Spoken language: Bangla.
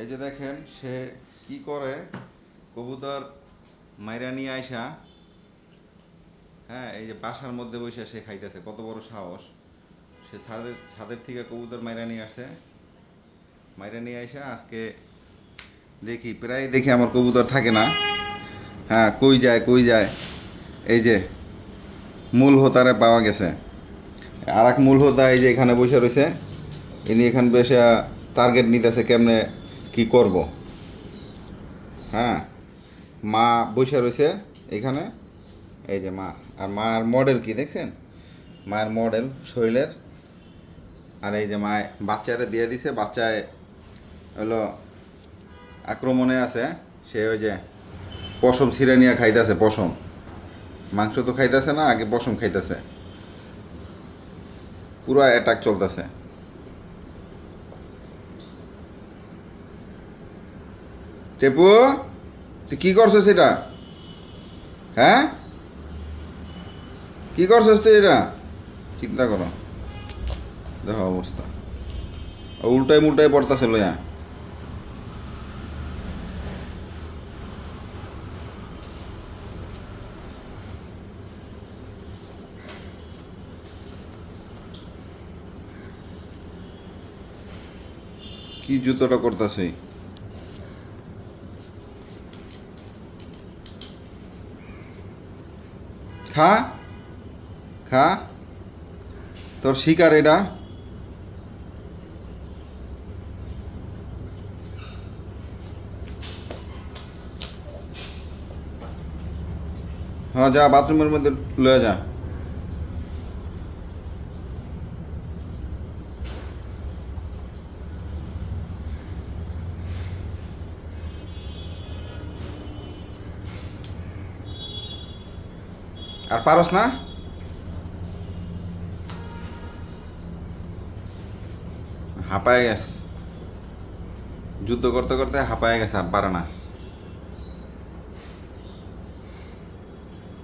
এই যে দেখেন, সে কি করে? কবুতর মাইরা নিয়ে আইসা হ্যাঁ এই যে বাসার মধ্যে বসে সে খাইতেছে, কত বড় সাহস। সে ছাদের ছাদের থেকে কবুতর মাইরা নিয়ে আসছে। মাইরা নিয়ে আইসা আজকে দেখি, প্রায় দেখি আমার কবুতর থাকে না। হ্যাঁ কই যায় কই যায়? এই যে মূল হোতারে পাওয়া গেছে। আর এক মূল হোতা এই যে এখানে বসে রয়েছে। ইনি এখানে বসে টার্গেট নিতেছে কেমনে কি করব? হ্যাঁ মা বসে রয়েছে এখানে। এই যে মা, আর মার মডেল কি দেখছেন? মায়ের মডেল শরীরের। আর এই যে মায় বাচ্চারে দিয়ে দিছে, বাচ্চায় হলো আক্রমণে আছে। সে ওই যে পশম ছিঁড়ে নিয়ে খাইতেছে, পশম। মাংস তো খাইতেছে না, আগে পশম খাইতেছে। পুরো অ্যাটাক চলতেছে। টেপু, তুই কি করছিস এটা? হ্যাঁ? কি করছিস তুই এটা? চিন্তা করো। দেখো অবস্থা। উল্টাই মুল্টাই পড়তেছে লইয়া কি জুতোটা করতেছে? খা খা। তোর শিকার এটা। হ্যাঁ যা বাথরুমের মধ্যে লয়ে যা। আর পারস না? হাঁপায় গেছে। যুদ্ধ করতে করতে হাঁপায় গেছে আর পারে না।